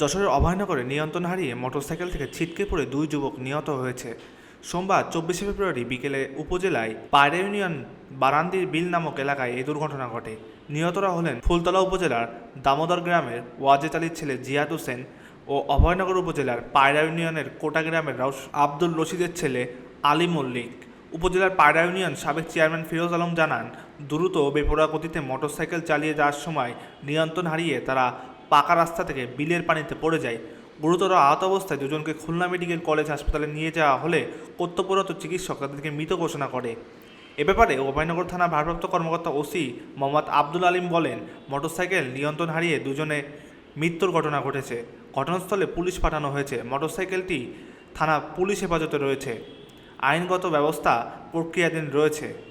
যশোরের অভয়নগরে নিয়ন্ত্রণ হারিয়ে মোটরসাইকেল থেকে ছিটকে পড়ে দুই যুবক নিহত হয়েছে। সোমবার চব্বিশে ফেব্রুয়ারি বিকেলে উপজেলায় পায়রা ইউনিয়ন বারান্দির বিল নামক এলাকায় এই দুর্ঘটনা ঘটে। নিহতরা হলেন ফুলতলা উপজেলার দামোদর গ্রামের ওয়াজেদ আলীর ছেলে জিয়াদ হোসেন ও অভয়নগর উপজেলার পায়রা ইউনিয়নের কোটা গ্রামের আব্দুল রশিদের ছেলে আলী মল্লিক। উপজেলার পায়রা ইউনিয়ন সাবেক চেয়ারম্যান ফিরোজ আলম জানান, দ্রুত বেপরোয়া গতিতে মোটরসাইকেল চালিয়ে যাওয়ার সময় নিয়ন্ত্রণ হারিয়ে তারা পাকা রাস্তা থেকে বিলের পানিতে পড়ে যায়। গুরুতর আহত অবস্থায় দুজনকে খুলনা মেডিকেল কলেজ হাসপাতালে নিয়ে যাওয়া হলে কর্তব্যরত চিকিৎসক তাদেরকে মৃত ঘোষণা করে। এ ব্যাপারে অভয়নগর থানা ভারপ্রাপ্ত কর্মকর্তা ওসি মোহাম্মদ আব্দুল আলিম বলেন, মোটরসাইকেল নিয়ন্ত্রণ হারিয়ে দুজনে মৃত্যুর ঘটনা ঘটেছে। ঘটনাস্থলে পুলিশ পাঠানো হয়েছে। মোটরসাইকেলটি থানা পুলিশ হেফাজতে রয়েছে। আইনগত ব্যবস্থা প্রক্রিয়াধীন রয়েছে।